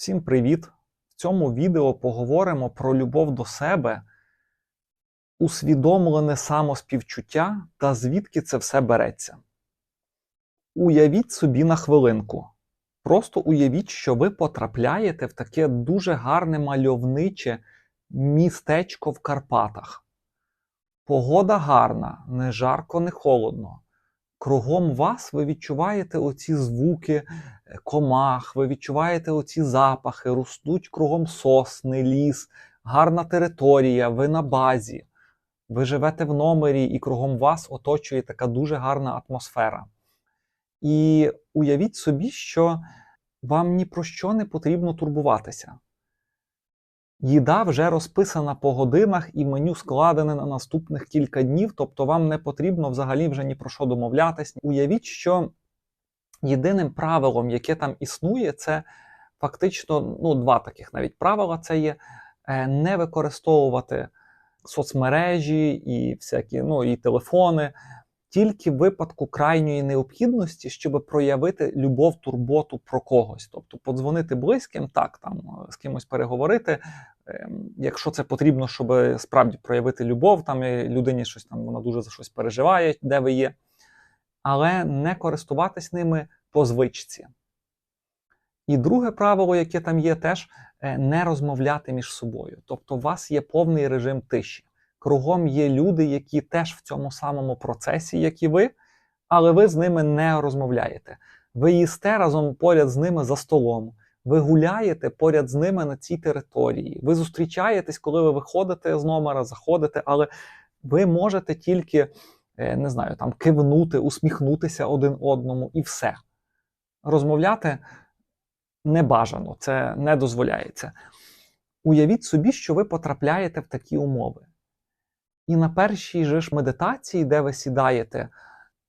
Всім привіт! В цьому відео поговоримо про любов до себе, усвідомлене самоспівчуття та звідки це все береться. Уявіть собі на хвилинку. Просто уявіть, що ви потрапляєте в таке дуже гарне мальовниче містечко в Карпатах. Погода гарна, не жарко, не холодно. Кругом вас ви відчуваєте оці звуки е, комах, ви відчуваєте оці запахи, ростуть кругом сосни, ліс, гарна територія, ви на базі. Ви живете в номері, і кругом вас оточує така дуже гарна атмосфера. І уявіть собі, що вам ні про що не потрібно турбуватися. Їда вже розписана по годинах і меню складене на наступних кілька днів, тобто вам не потрібно взагалі вже ні про що домовлятись. Уявіть, що єдиним правилом, яке там існує, це фактично ну, два таких навіть правила: це є е, не використовувати соцмережі і всякі, ну, і телефони. Тільки в випадку крайньої необхідності, щоб проявити любов, турботу про когось, тобто подзвонити близьким, так там з кимось переговорити, ем, якщо це потрібно, щоб справді проявити любов, там людині щось там вона дуже за щось переживає, де ви є, але не користуватись ними по звичці. І друге правило, яке там є, теж е, не розмовляти між собою. Тобто, у вас є повний режим тиші. Кругом є люди, які теж в цьому самому процесі, як і ви, але ви з ними не розмовляєте. Ви їсте разом поряд з ними за столом. Ви гуляєте поряд з ними на цій території. Ви зустрічаєтесь, коли ви виходите з номера, заходите, але ви можете тільки, е, не знаю, там кивнути, усміхнутися один одному і все. Розмовляти не бажано, це не дозволяється. Уявіть собі, що ви потрапляєте в такі умови. І на першій же ж медитації, де ви сідаєте,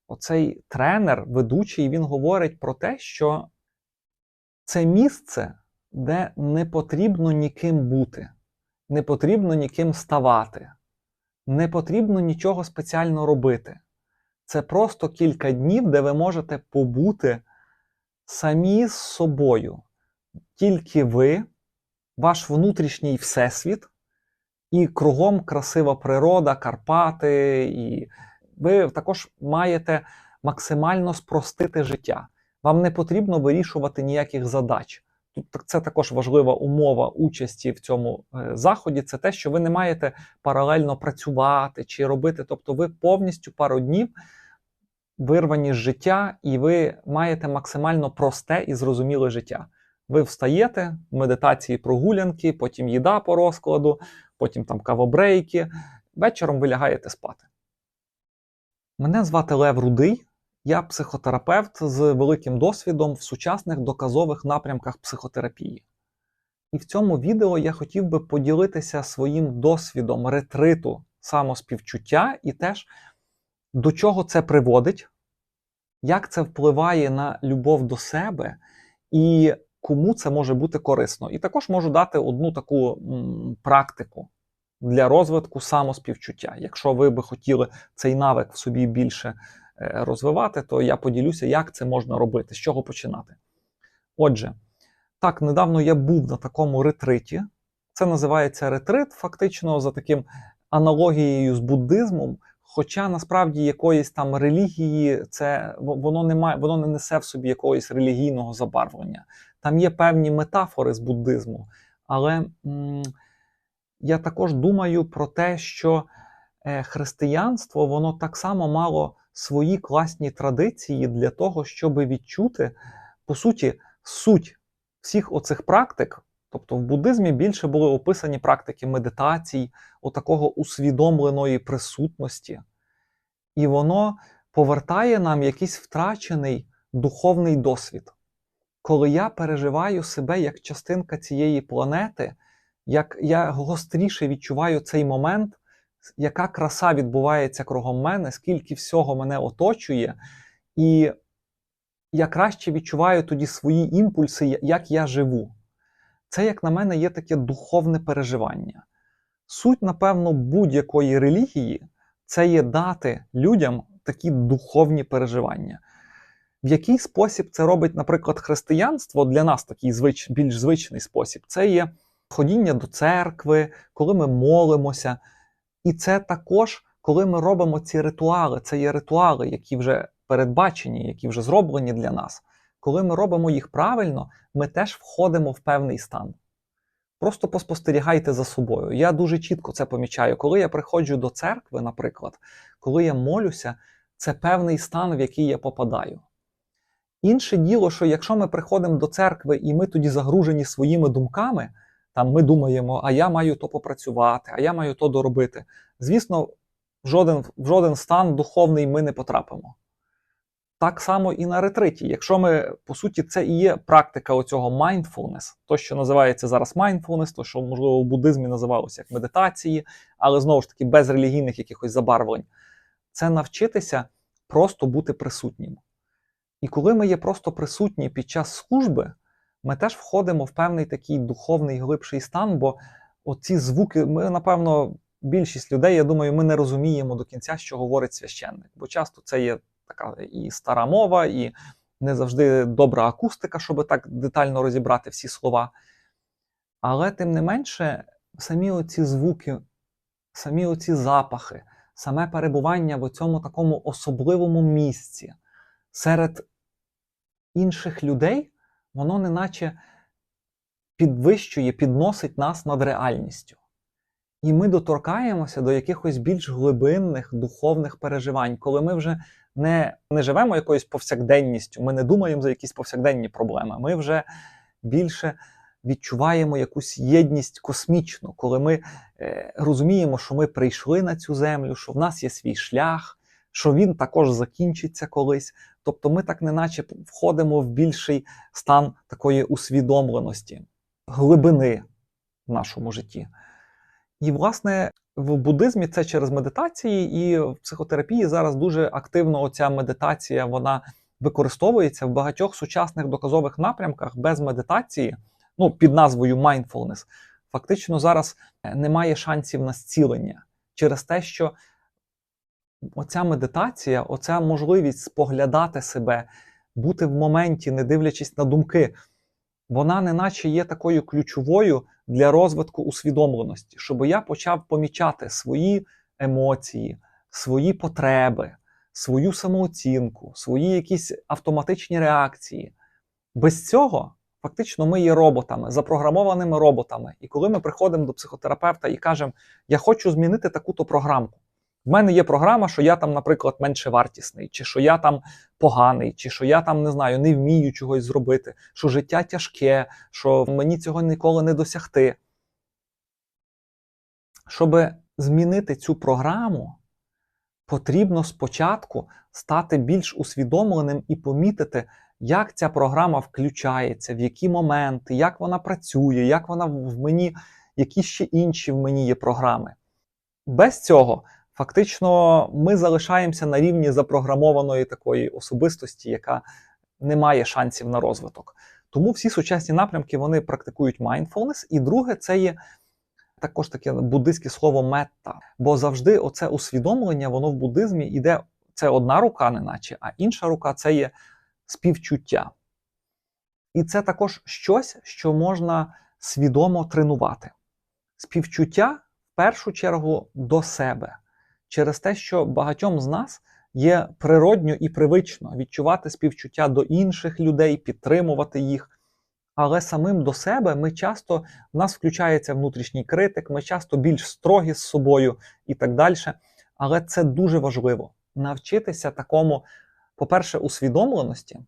оцей тренер, ведучий, він говорить про те, що це місце, де не потрібно ніким бути, не потрібно ніким ставати, не потрібно нічого спеціально робити. Це просто кілька днів, де ви можете побути самі з собою. Тільки ви, ваш внутрішній всесвіт. І кругом красива природа, Карпати, і ви також маєте максимально спростити життя. Вам не потрібно вирішувати ніяких задач. Тут це також важлива умова участі в цьому е, заході. Це те, що ви не маєте паралельно працювати чи робити. Тобто, ви повністю пару днів вирвані з життя, і ви маєте максимально просте і зрозуміле життя. Ви встаєте, медитації прогулянки, потім їда по розкладу, потім там кавобрейки. Вечором ви лягаєте спати. Мене звати Лев Рудий, я психотерапевт з великим досвідом в сучасних доказових напрямках психотерапії. І в цьому відео я хотів би поділитися своїм досвідом ретриту самоспівчуття і теж до чого це приводить, як це впливає на любов до себе, і кому це може бути корисно. І також можу дати одну таку практику для розвитку самоспівчуття. Якщо ви би хотіли цей навик в собі більше е, розвивати, то я поділюся, як це можна робити, з чого починати. Отже, так, недавно я був на такому ретриті. Це називається ретрит, фактично, за таким аналогією з буддизмом. Хоча насправді якоїсь там релігії, це воно не має, воно не несе в собі якогось релігійного забарвлення. Там є певні метафори з буддизму, але м я також думаю про те, що е, християнство воно так само мало свої класні традиції для того, щоб відчути, по суті, суть всіх оцих практик. Тобто в буддизмі більше були описані практики медитацій, отакого усвідомленої присутності. І воно повертає нам якийсь втрачений духовний досвід. Коли я переживаю себе як частинка цієї планети, як я гостріше відчуваю цей момент, яка краса відбувається кругом мене, скільки всього мене оточує, і я краще відчуваю тоді свої імпульси, як я живу. Це, як на мене, є таке духовне переживання. Суть, напевно, будь-якої релігії це є дати людям такі духовні переживання. В який спосіб це робить, наприклад, християнство для нас такий звич, більш звичний спосіб. Це є ходіння до церкви, коли ми молимося. І це також, коли ми робимо ці ритуали. Це є ритуали, які вже передбачені, які вже зроблені для нас. Коли ми робимо їх правильно, ми теж входимо в певний стан. Просто поспостерігайте за собою. Я дуже чітко це помічаю. Коли я приходжу до церкви, наприклад, коли я молюся, це певний стан, в який я попадаю. Інше діло, що якщо ми приходимо до церкви і ми тоді загружені своїми думками, там ми думаємо, а я маю то попрацювати, а я маю то доробити. Звісно, в жоден, в жоден стан духовний ми не потрапимо. Так само і на ретриті. Якщо ми, по суті, це і є практика оцього mindfulness, то, що називається зараз mindfulness, то, що, можливо, в буддизмі називалося як медитації, але знову ж таки без релігійних якихось забарвлень, це навчитися просто бути присутнім. І коли ми є просто присутні під час служби, ми теж входимо в певний такий духовний глибший стан, бо оці звуки, ми, напевно, більшість людей, я думаю, ми не розуміємо до кінця, що говорить священник. Бо часто це є така і стара мова, і не завжди добра акустика, щоб так детально розібрати всі слова. Але тим не менше, самі оці звуки, самі оці запахи, саме перебування в цьому такому особливому місці серед інших людей, воно неначе підвищує, підносить нас над реальністю. І ми доторкаємося до якихось більш глибинних духовних переживань, коли ми вже не, не живемо якоюсь повсякденністю, ми не думаємо за якісь повсякденні проблеми. Ми вже більше відчуваємо якусь єдність космічну, коли ми е, розуміємо, що ми прийшли на цю землю, що в нас є свій шлях, що він також закінчиться колись. Тобто ми так неначе входимо в більший стан такої усвідомленості, глибини в нашому житті. І, власне, в буддизмі це через медитації, і в психотерапії зараз дуже активно оця медитація вона використовується в багатьох сучасних доказових напрямках без медитації, ну під назвою mindfulness, фактично зараз немає шансів на зцілення через те, що оця медитація, оця можливість споглядати себе, бути в моменті, не дивлячись на думки, вона неначе є такою ключовою для розвитку усвідомленості, щоб я почав помічати свої емоції, свої потреби, свою самооцінку, свої якісь автоматичні реакції. Без цього фактично ми є роботами, запрограмованими роботами. І коли ми приходимо до психотерапевта і кажемо, я хочу змінити таку-то програмку. В мене є програма, що я там, наприклад, менше вартісний, чи що я там поганий, чи що я там не знаю, не вмію чогось зробити, що життя тяжке, що мені цього ніколи не досягти. Щоб змінити цю програму, потрібно спочатку стати більш усвідомленим і помітити, як ця програма включається, в які моменти, як вона працює, як вона в мені, які ще інші в мені є програми. Без цього. Фактично, ми залишаємося на рівні запрограмованої такої особистості, яка не має шансів на розвиток. Тому всі сучасні напрямки вони практикують mindfulness. І друге, це є також таке буддистське слово метта. Бо завжди оце усвідомлення, воно в буддизмі йде це одна рука, неначе, а інша рука це є співчуття. І це також щось, що можна свідомо тренувати. Співчуття в першу чергу до себе через те, що багатьом з нас є природньо і привично відчувати співчуття до інших людей, підтримувати їх. Але самим до себе ми часто в нас включається внутрішній критик, ми часто більш строгі з собою і так далі. Але це дуже важливо навчитися такому, по-перше, усвідомленості,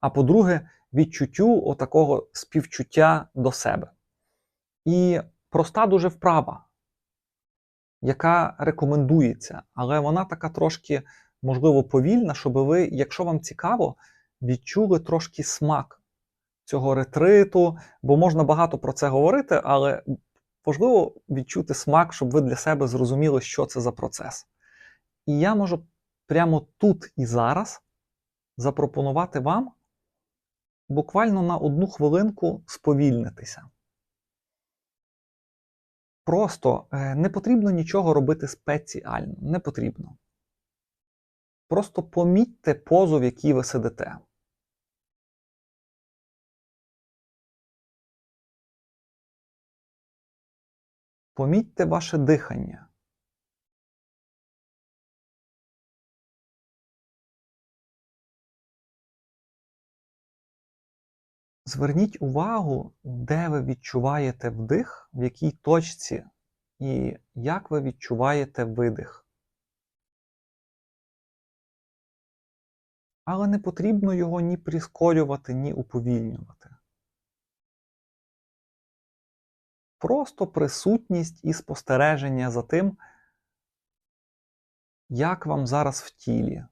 а по-друге, відчуттю отакого співчуття до себе. І проста дуже вправа яка рекомендується, але вона така трошки, можливо, повільна, щоб ви, якщо вам цікаво, відчули трошки смак цього ретриту, бо можна багато про це говорити, але важливо відчути смак, щоб ви для себе зрозуміли, що це за процес. І я можу прямо тут і зараз запропонувати вам буквально на одну хвилинку сповільнитися. Просто е, не потрібно нічого робити спеціально. Не потрібно. Просто помітьте позу, в якій ви сидите. Помітьте ваше дихання. Зверніть увагу, де ви відчуваєте вдих, в якій точці, і як ви відчуваєте видих. Але не потрібно його ні прискорювати, ні уповільнювати. Просто присутність і спостереження за тим, як вам зараз в тілі.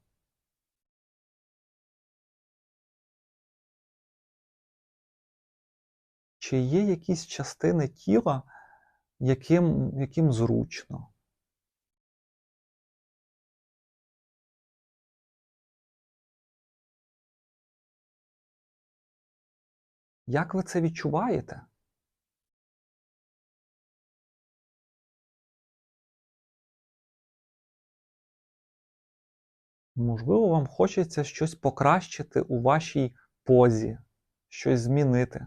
Чи є якісь частини тіла, яким, яким зручно? Як ви це відчуваєте? Можливо, вам хочеться щось покращити у вашій позі, щось змінити.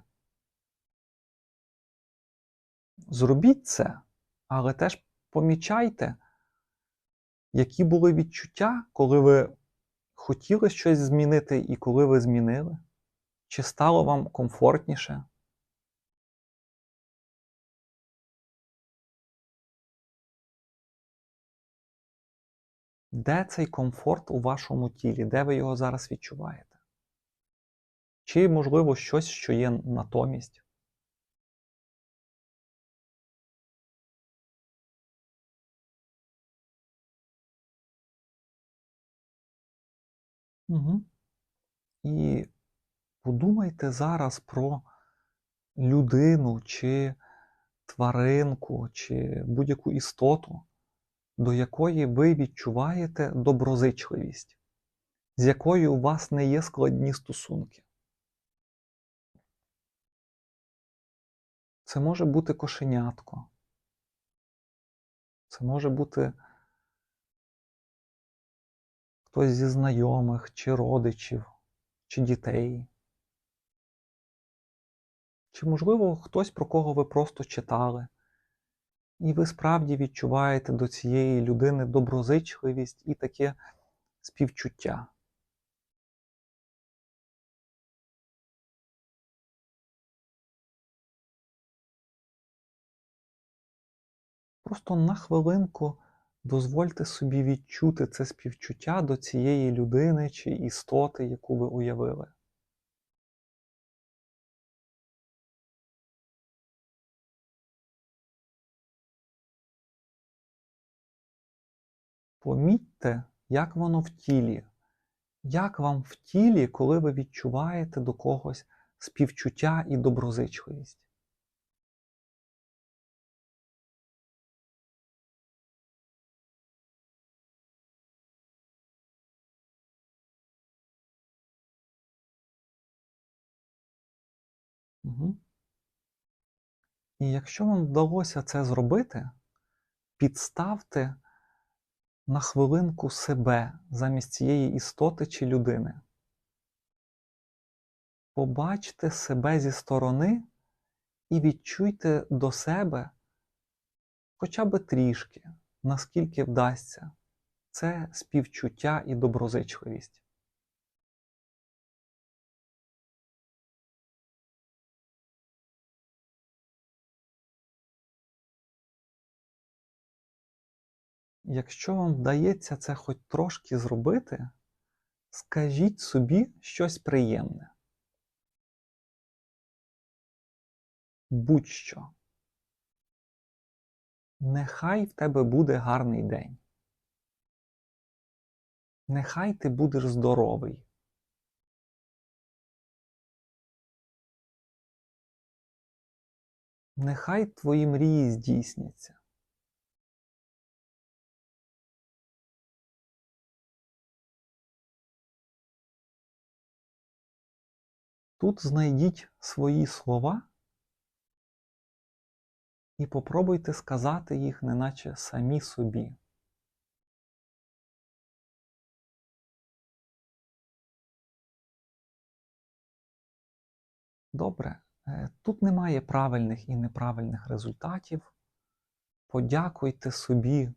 Зробіть це, але теж помічайте, які були відчуття, коли ви хотіли щось змінити і коли ви змінили. Чи стало вам комфортніше? Де цей комфорт у вашому тілі? Де ви його зараз відчуваєте? Чи, можливо, щось, що є натомість? Угу. І подумайте зараз про людину чи тваринку, чи будь-яку істоту, до якої ви відчуваєте доброзичливість, з якою у вас не є складні стосунки. Це може бути кошенятко. Це може бути хтось зі знайомих, чи родичів, чи дітей. Чи, можливо, хтось, про кого ви просто читали, і ви справді відчуваєте до цієї людини доброзичливість і таке співчуття. Просто на хвилинку дозвольте собі відчути це співчуття до цієї людини чи істоти, яку ви уявили. Помітьте, як воно в тілі, як вам в тілі, коли ви відчуваєте до когось співчуття і доброзичливість. Угу. І якщо вам вдалося це зробити, підставте на хвилинку себе замість цієї істоти чи людини. Побачте себе зі сторони і відчуйте до себе хоча б трішки, наскільки вдасться, це співчуття і доброзичливість. Якщо вам вдається це хоч трошки зробити, скажіть собі щось приємне. Будь-що. Нехай в тебе буде гарний день. Нехай ти будеш здоровий. Нехай твої мрії здійсняться. Тут знайдіть свої слова і попробуйте сказати їх, неначе самі собі. Добре, е, тут немає правильних і неправильних результатів. подякуйте собі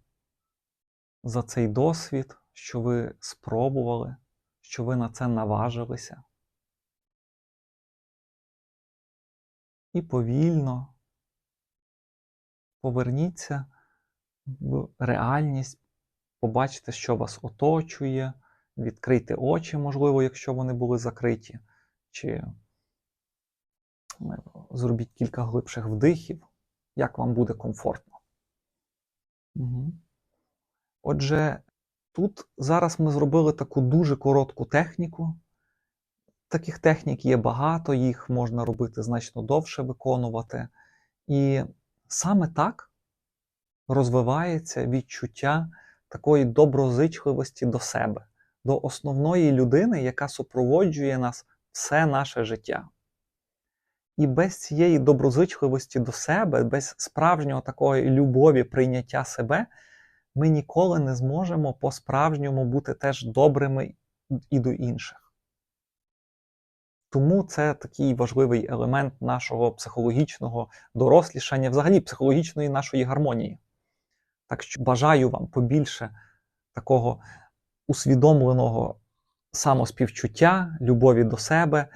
за цей досвід, що ви спробували, що ви на це наважилися. І повільно поверніться в реальність, побачите, що вас оточує, відкрийте очі, можливо, якщо вони були закриті, чи зробіть кілька глибших вдихів, як вам буде комфортно. Угу. Отже, тут зараз ми зробили таку дуже коротку техніку. Таких технік є багато, їх можна робити значно довше виконувати. І саме так розвивається відчуття такої доброзичливості до себе, до основної людини, яка супроводжує нас все наше життя. І без цієї доброзичливості до себе, без справжнього такої любові, прийняття себе, ми ніколи не зможемо по-справжньому бути теж добрими і до інших. Тому це такий важливий елемент нашого психологічного дорослішання, взагалі психологічної нашої гармонії. Так що бажаю вам побільше такого усвідомленого самоспівчуття, любові до себе.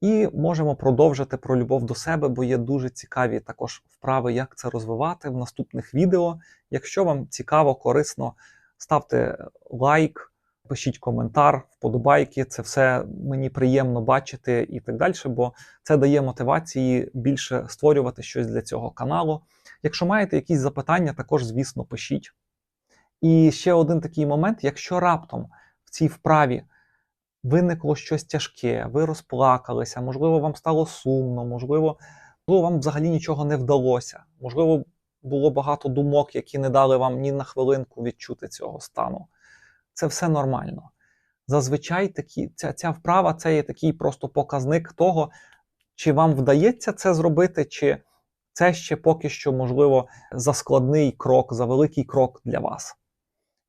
І можемо продовжити про любов до себе, бо є дуже цікаві також вправи, як це розвивати в наступних відео. Якщо вам цікаво, корисно, ставте лайк, пишіть коментар, вподобайки. Це все мені приємно бачити і так далі, бо це дає мотивації більше створювати щось для цього каналу. Якщо маєте якісь запитання, також, звісно, пишіть. І ще один такий момент: якщо раптом в цій вправі виникло щось тяжке, ви розплакалися, можливо, вам стало сумно, можливо, вам взагалі нічого не вдалося. Можливо, було багато думок, які не дали вам ні на хвилинку відчути цього стану. Це все нормально. Зазвичай такі, ця, ця вправа це є такий просто показник того, чи вам вдається це зробити, чи це ще поки що, можливо, за складний крок, за великий крок для вас.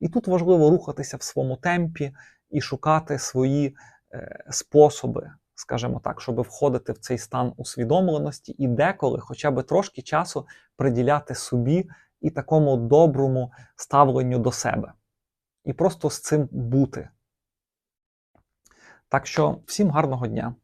І тут важливо рухатися в своєму темпі і шукати свої е, способи, скажімо так, щоб входити в цей стан усвідомленості і деколи хоча б трошки часу приділяти собі і такому доброму ставленню до себе. І просто з цим бути. Так що всім гарного дня!